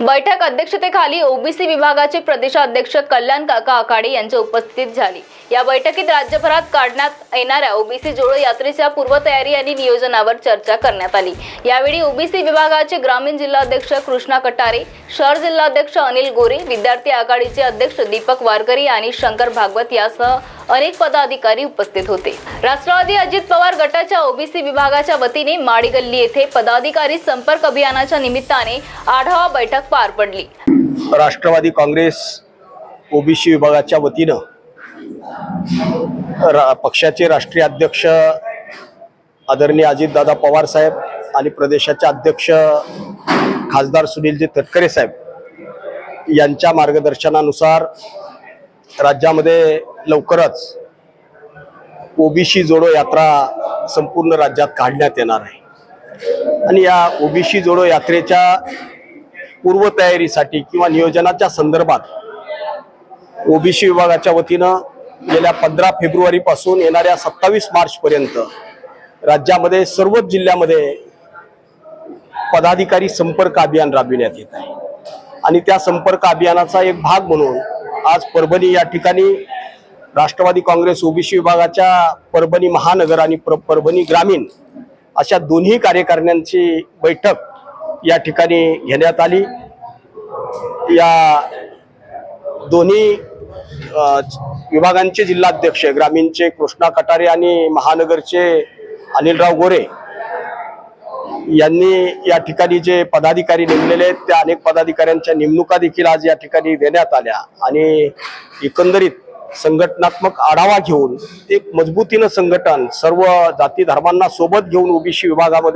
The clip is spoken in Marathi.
बैठक अध्यक्षतेखाली ओबीसी विभागाचे प्रदेशाध्यक्ष कल्याण काका आखाडे यांच्या उपस्थितीत झाली. या बैठकीत राज्यभरात काढण्यात येणाऱ्या ओबीसी जोडो यात्रेच्या पूर्वतयारी आणि नियोजनावर चर्चा करण्यात आली. यावेळी ओबीसी विभागाचे ग्रामीण जिल्हाध्यक्ष कृष्णा कटारे शहर जिल्हाध्यक्ष अनिल गोरे विद्यार्थी आघाडीचे अध्यक्ष दीपक वारकरी आणि शंकर भागवत यासह अनेक पदाधिकारी उपस्थित होते. राष्ट्रवादी अजित पवार गटाच्या ओबीसी विभागाच्या वतीने माडीगल्ली येथे पदाधिकारी संपर्क अभियानाच्या निमित्ताने आढावा बैठक पार पडली. राष्ट्रवादी काँग्रेस ओबीसी विभागाच्या वतीनं रा पक्षाचे राष्ट्रीय अध्यक्ष आदरणीय अजितदादा पवार साहेब आणि प्रदेशाचे अध्यक्ष खासदार सुनीलजी तटकरे साहेब यांच्या मार्गदर्शनानुसार राज्यामध्ये लवकरच ओबीसी जोडो यात्रा संपूर्ण राज्यात काढण्यात येणार आहे. आणि या ओबीसी जोडो यात्रेच्या पूर्वतयारीसाठी किंवा नियोजनाच्या संदर्भात ओबीसी विभागाच्या वतीनं गेल्या पंधरा फेब्रुवारीपासून येणाऱ्या सत्तावीस मार्चपर्यंत राज्यामध्ये सर्वच जिल्ह्यामध्ये पदाधिकारी संपर्क अभियान राबविण्यात येत आहे. आणि त्या संपर्क अभियानाचा एक भाग म्हणून आज परभणी या ठिकाणी राष्ट्रवादी काँग्रेस ओबीसी विभागाच्या परभणी महानगर आणि प्र परभणी ग्रामीण अशा दोन्ही कार्यकारिण्यांची बैठक या ठिकाणी घेण्यात आली. या दोन्ही विभागांचे जिल्हाध्यक्ष ग्रामीणचे कृष्णा कटारे आणि महानगरचे अनिलराव गोरे यांनी या ठिकाणी जे पदाधिकारी नेमलेले आहेत त्या अनेक पदाधिकाऱ्यांच्या नेमणुका देखील आज या ठिकाणी देण्यात आल्या. आणि एकंदरीत संघटनात्मक आढावा घेऊन एक मजबूतीनं संघटन सर्व जाती धर्मांना सोबत घेऊन ओबीसी विभागामध्ये